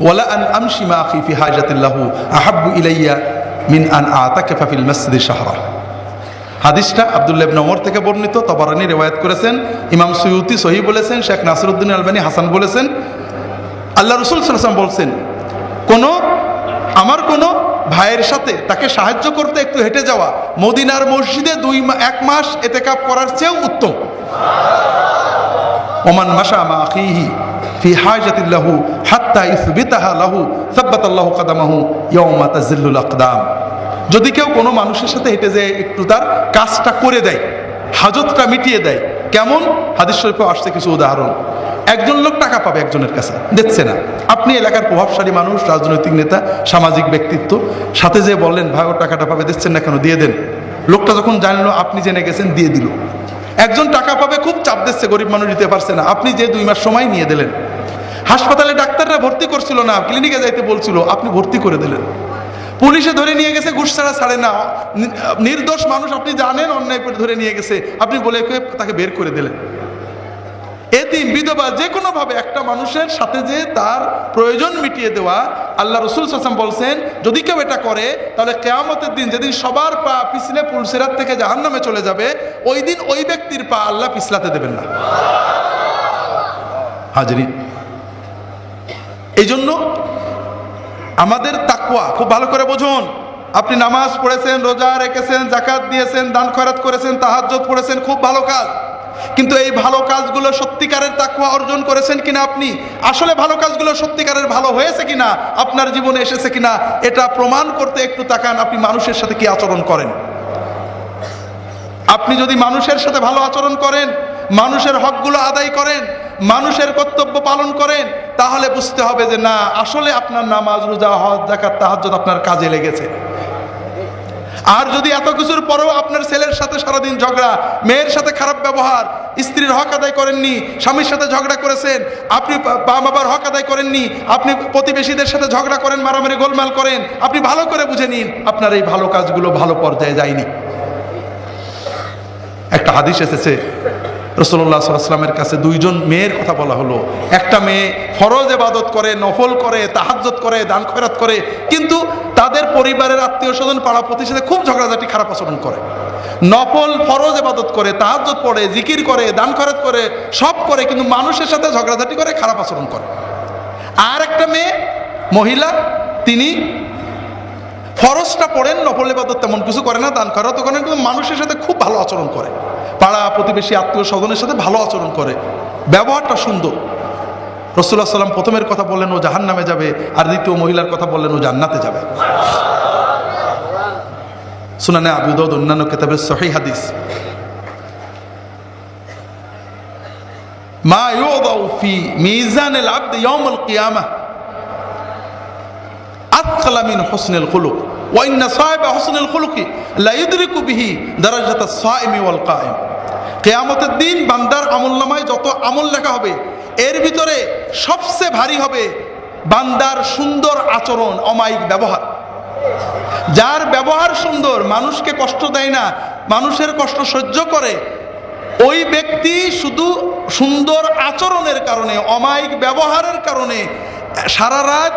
ওয়ালা আন আমশি মা ফি হাজাতিল্লাহু ইলাইয়া মিন আন আতাকাফা ফিল মসজিদে শাহরা। হাদিসটা আব্দুল্লাহ ইবনে ওমর থেকে বর্ণিত, তবরানি রেওয়ায়াত করেছেন, ইমাম সৈয়ুতি সহি বলেছেন, শেখ নাসিরউদ্দিন আলবানী হাসান বলেছেন। আল্লাহ রসুল সাল্লাম বলছেন, কোনো, আমার কোনো ভাইয়ের সাথে তাকে সাহায্য করতে একটু হেঁটে যাওয়া মদিনার মসজিদে দুই এক মাস এতে কাপ করার চেয়েও উত্তম। ওমান মাসা মা আখিহি ফি হাজাতিল্লাহু হাত্তা ইসবিতাহা লাহু সাব্বাতাল্লাহু কাদামাহু ইয়াউমা তাজিল্লুল আকদাম। যদি কেউ কোনো মানুষের সাথে হেঁটে যায় একটু তার কাজটা করে দেয়, হাজতটা মিটিয়ে দেয়, কেমন? হাদিস শরীফে আসছে কিছু উদাহরণ। একজন লোক টাকা পাবে একজনের কাছে, দিচ্ছে না। আপনি এলাকার প্রভাবশালী মানুষ, রাজনৈতিক নেতা, সামাজিক ব্যক্তিত্ব, সাথে যে বললেন, ভাই ও টাকাটা পাবে, দিচ্ছেন না কেন? দিয়ে দেন। লোকটা যখন জানলো, আপনি জেনে গেছেন, দিয়ে দিল। একজন টাকা পাবে, খুব চাপ দিচ্ছে, গরিব মানুষ দিতে পারছে না। আপনি যে দুই মাস সময় নিয়ে দিলেন, হাসপাতালে ডাক্তাররা ভর্তি করছিল না, ক্লিনিকে যাইতে বলছিল, আপনি ভর্তি করে দিলেন। পুলিশে ধরে নিয়ে গেছে, ঘুষ ছাড়া ছাড়ে না। নির্দোষ মানুষ, আপনি জানেন, অন্যায় করে ধরে নিয়ে গেছে। আপনি বলে তাকে বের করে দিলেন। এতিম বিধবা যে কোনো ভাবে একটা মানুষের সাথে যে তার প্রয়োজন মিটিয়ে দেওয়া, আল্লাহ রসুল সাসাম বলছেন, যদি কেউ এটা করে, তাহলে কেয়ামতের দিন যেদিন সবার পা পিছলে পুলসিরাত থেকে জাহান নামে চলে যাবে, ওই দিন ওই ব্যক্তির পা আল্লাহ পিছলাতে দেবেন না। হাজরি। এই জন্য আমাদের তাকুয়া খুব ভালো করে বুঝুন। আপনি নামাজ পড়েছেন, রোজা রেখেছেন জাকাত দিয়েছেন, দান খয়রাত করেছেন তাহাজ্জত পড়েছেন, খুব ভালো কাজ। কিন্তু এই ভালো কাজগুলো সত্যিকারের তাকুয়া অর্জন করেছেন কিনা আপনি? আসলে ভালো কাজগুলো সত্যিকারের ভালো হয়েছে কিনা? আপনার জীবনে এসেছে কিনা? এটা প্রমাণ করতে একটু তাকান, আপনি মানুষের সাথে কি আচরণ করেন? আপনি যদি মানুষের সাথে ভালো আচরণ করেন, মানুষের হকগুলো আদায় করেন, মানুষের কর্তব্য পালন করেন, তাহলে বুঝতে হবে যে না, আসলে আপনার নামাজ, রোজা, হজ জাকাত তাহাজ্জুদ আপনার কাজে লেগেছে। আর যদি এত কিছুর পরেও আপনার ছেলের সাথে সারাদিন ঝগড়া, মেয়ের সাথে খারাপ ব্যবহার, স্ত্রীর হক আদায় করেননি, স্বামীর সাথে ঝগড়া করেছেন, আপনি মা বাবার হক আদায় করেননি, আপনি প্রতিবেশীদের সাথে ঝগড়া করেন, মারামারি গোলমাল করেন, আপনি ভালো করে বুঝে নিন, আপনার এই ভালো কাজগুলো ভালো পর্যায়ে যায়নি। একটা হাদিস এসেছে সাল্লামের কাছে দুইজন মেয়ের কথা বলা হলো। একটা মেয়ে ফরজ এবাদত করে, নফল করে তাহাজ্জত করে, দান খয়রাত করে, কিন্তু তাদের পরিবারের আত্মীয় স্বজন পাড়া প্রতিষ্ঠানে খুব ঝগড়াঝাটি, খারাপ আচরণ করে। নফল, ফরজ এবাদত করে তাহাজ্জত পড়ে, জিকির করে, দান খয়রাত করে, সব করে, কিন্তু মানুষের সাথে ঝগড়াঝাটি করে, খারাপ আচরণ করে। আর একটা মেয়ে, মহিলা, তিনি ফরজটা পড়েন, নফল এবাদত তেমন কিছু করে না, দান তো করেন কিন্তু মানুষের সাথে খুব ভালো আচরণ করে। পাড়া প্রতিবেশী আত্মীয় স্বজনের সাথে ভালো আচরণ করে। ব্যবহারটা সুন্দর। রসুল্লাহ সাল্লাম প্রথমের কথা বললেন, ও জাহান নামে যাবে। আর দ্বিতীয় মহিলার কথা বললেন, ও জান্নাতে যাবে। সুনানে আবুদৌদ অন্যান্য কেতাবের সহি হাদিস। মা ইউদাউ ফি মিজানিল আবদ ইয়াউমুল কিয়ামাহ আতকালা মিন হোসনেল খুলুক। ওয়াইন্না সাহেব হোসনেল খুলুকি লাইদরিকু বিহি দারাজাতা সাইমি ওয়াল কায়েম। কেয়ামতের দিন বান্দার আমলনামায় যত আমল লেখা হবে, এর ভিতরে সবচেয়ে ভারী হবে বান্দার সুন্দর আচরণ, অমায়িক ব্যবহার। যার ব্যবহার সুন্দর, মানুষকে কষ্ট দেয় না, মানুষের কষ্ট সহ্য করে, ওই ব্যক্তি শুধু সুন্দর আচরণের কারণে, অমায়িক ব্যবহারের কারণে সারা রাত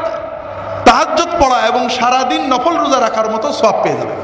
তাহাজ্জত পড়া এবং সারাদিন নফল রোজা রাখার মতো সব পেয়ে যাবে